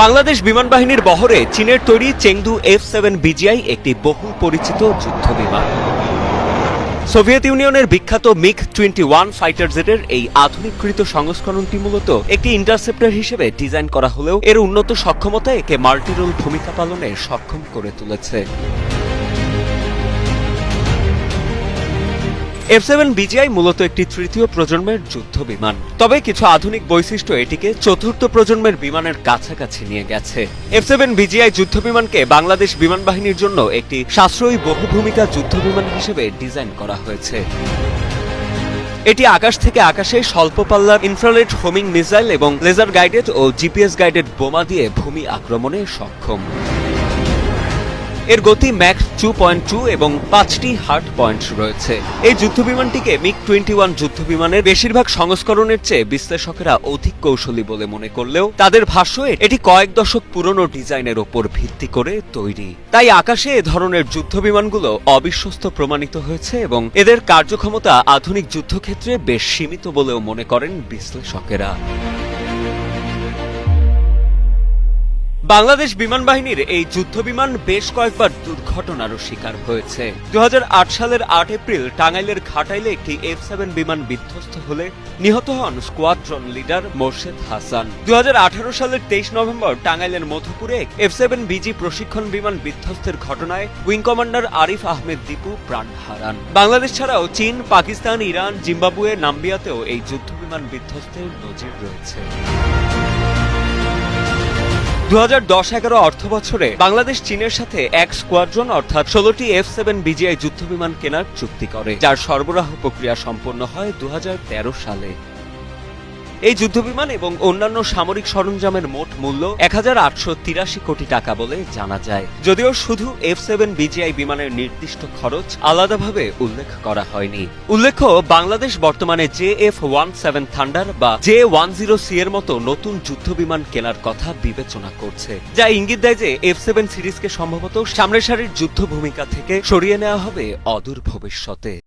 বাংলাদেশ বিমান বাহিনীর বহরে চীনের তৈরি চেংদু এফ সেভেন বিজিআই একটি বহুল পরিচিত যুদ্ধ বিমান। সোভিয়েত ইউনিয়নের বিখ্যাত মিক টোয়েন্টি ওয়ান ফাইটার জেটের এই আধুনিককৃত সংস্করণটি মূলত একটি ইন্টারসেপ্টার হিসেবে ডিজাইন করা হলেও এর উন্নত সক্ষমতা একে মাল্টিরোল ভূমিকা পালনে সক্ষম করে তুলেছে। এফ সেভেন বিজিআই মূলত একটি তৃতীয় প্রজন্মের যুদ্ধ বিমান। তবে কিছু আধুনিক বৈশিষ্ট্য এটিকে চতুর্থ প্রজন্মের বিমানের কাছাকাছি নিয়ে গেছে। এফ সেভেন বিজিআই যুদ্ধ বিমানকে বাংলাদেশ বিমান বাহিনীর জন্য একটি সাশ্রয়ী বহুভূমিকা যুদ্ধ বিমান হিসেবে ডিজাইন করা হয়েছে। এটি আকাশ থেকে আকাশে স্বল্প পাল্লার ইনফ্রারেড হোমিং মিসাইল এবং লেজার গাইডেড ও জিপিএস গাইডেড বোমা দিয়ে ভূমি আক্রমণে সক্ষম। এর গতি ম্যাক্স টু পয়েন্ট টু এবং পাঁচটি হার্ট পয়েন্ট রয়েছে। এই যুদ্ধ বিমানটিকে মিগ টোয়েন্টি ওয়ান যুদ্ধ বিমানের বেশিরভাগ সংস্করণের চেয়ে বিশ্লেষকেরা অধিক কৌশলী বলে মনে করলেও তাদের ভাষ্য এটি কয়েক দশক পুরনো ডিজাইনের ওপর ভিত্তি করে তৈরি। তাই আকাশে এ ধরনের যুদ্ধ বিমানগুলো অবিশ্বস্ত প্রমাণিত হয়েছে এবং এদের কার্যক্ষমতা আধুনিক যুদ্ধক্ষেত্রে বেশ সীমিত বলেও মনে করেন বিশ্লেষকেরা। বাংলাদেশ বিমান বাহিনীর এই যুদ্ধ বিমান বেশ কয়েকবার দুর্ঘটনারও শিকার হয়েছে। দু হাজার আট সালের আট এপ্রিল টাঙ্গাইলের ঘাটাইলে একটি এফ সেভেন বিমান বিধ্বস্ত হলে নিহত হন স্কোয়াড্রন লিডার মোর্শেদ হাসান। দু হাজার আঠারো সালের তেইশ নভেম্বর টাঙ্গাইলের মধুপুরে এফ সেভেন বিজি প্রশিক্ষণ বিমান বিধ্বস্তের ঘটনায় উইং কমান্ডার আরিফ আহমেদ দীপু প্রাণ হারান। বাংলাদেশ ছাড়াও চীন, পাকিস্তান, ইরান, জিম্বাবুয়ে, নাম্বিয়াতেও এই যুদ্ধ বিমান বিধ্বস্তের নজির রয়েছে। দু হাজার দশ এগারো অর্থ বছরে বাংলাদেশ চীনের সাথে এক স্কোয়াড্রন অর্থাৎ ষোলোটি এফ সেভেন বিজিআই যুদ্ধ বিমান কেনার চুক্তি করে, যার সরবরাহ প্রক্রিয়া সম্পন্ন হয় দু হাজার তেরো সালে। এই যুদ্ধবিমান এবং অন্যান্য সামরিক সরঞ্জামের মোট মূল্য এক হাজার আটশো তিরাশি কোটি টাকা বলে জানা যায়। যদিও শুধু এফ সেভেন বিজিআই বিমানের নির্দিষ্ট খরচ আলাদাভাবে উল্লেখ করা হয়নি। উল্লেখ্য, বাংলাদেশ বর্তমানে J F one seven thunder বা জে ওয়ান জিরো সি এর মতো নতুন যুদ্ধ বিমান কেনার কথা বিবেচনা করছে। যা ইঙ্গিত দেয় যে এফ সেভেন সিরিজকে সম্ভবত সামনের সারির যুদ্ধ ভূমিকা থেকে সরিয়ে নেওয়া হবে অদূর ভবিষ্যতে।